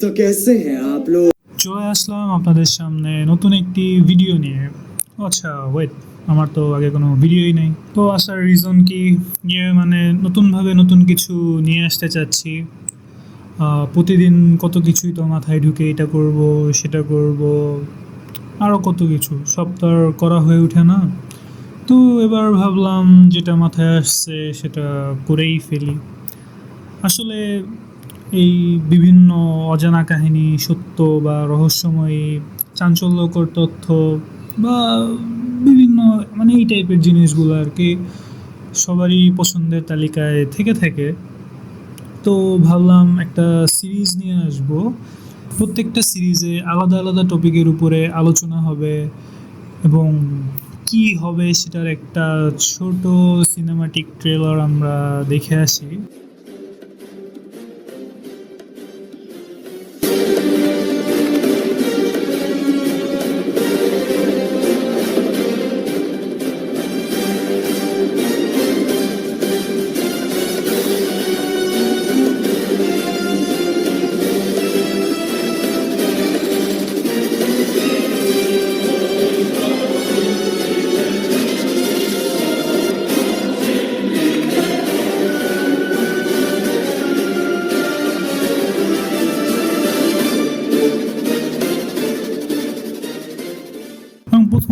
তো কেসে হ্যাঁ আপ লোক চলে আসলাম আপনাদের সামনে নতুন একটি ভিডিও নিয়ে। আচ্ছা ওয়েট আমার তো আগে কোনো ভিডিওই নেই। তো আসার রিজন কি? নিয়ে মানে নতুনভাবে নতুন কিছু নিয়ে আসতে চাচ্ছি। প্রতিদিন কত কিছুই তো মাথায় ঢুকে এটা করব, সেটা করব আরও কত কিছু। সব তো আর করা হয়ে ওঠে না। তো এবার ভাবলাম যেটা মাথায় আসছে সেটা করেই ফেলি। আসলে এই বিভিন্ন অজানা কাহিনী, সত্য বা রহস্যময়ী, চাঞ্চল্যকর তথ্য বা বিভিন্ন মানে এই টাইপের জিনিসগুলো আর কি সবারই পছন্দের তালিকায় থেকে থাকে। তো ভাবলাম একটা সিরিজ নিয়ে আসব। প্রত্যেকটা সিরিজে আলাদা আলাদা টপিকের উপরে আলোচনা হবে এবং কি হবে সেটার একটা ছোট সিনেমাটিক ট্রেলার আমরা দেখে আসি।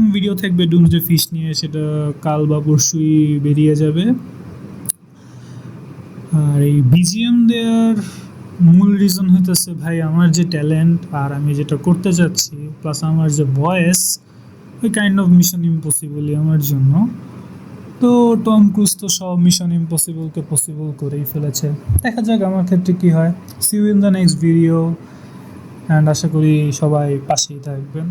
এবং প্রথম ভিডিও থাকবে ডুমসডে ফিশ নিয়ে, সেটা কাল বা পরশুই বেরিয়ে যাবে। আর এই বিজিএম দেওয়ার মূল রিজন হইতেছে ভাই, আমার যে ট্যালেন্ট আর আমি যেটা করতে চাচ্ছি প্লাস আমার যে ভয়েস ওই কাইন্ড অফ মিশন ইম্পসিবলই আমার জন্য। তো টম ক্রুজ তো সব মিশন ইম্পসিবলকে পসিবল করেই ফেলেছে। দেখা যাক আমার ক্ষেত্রে কি হয়। See you in the next video and আশা করি সবাই পাশেই থাকবেন।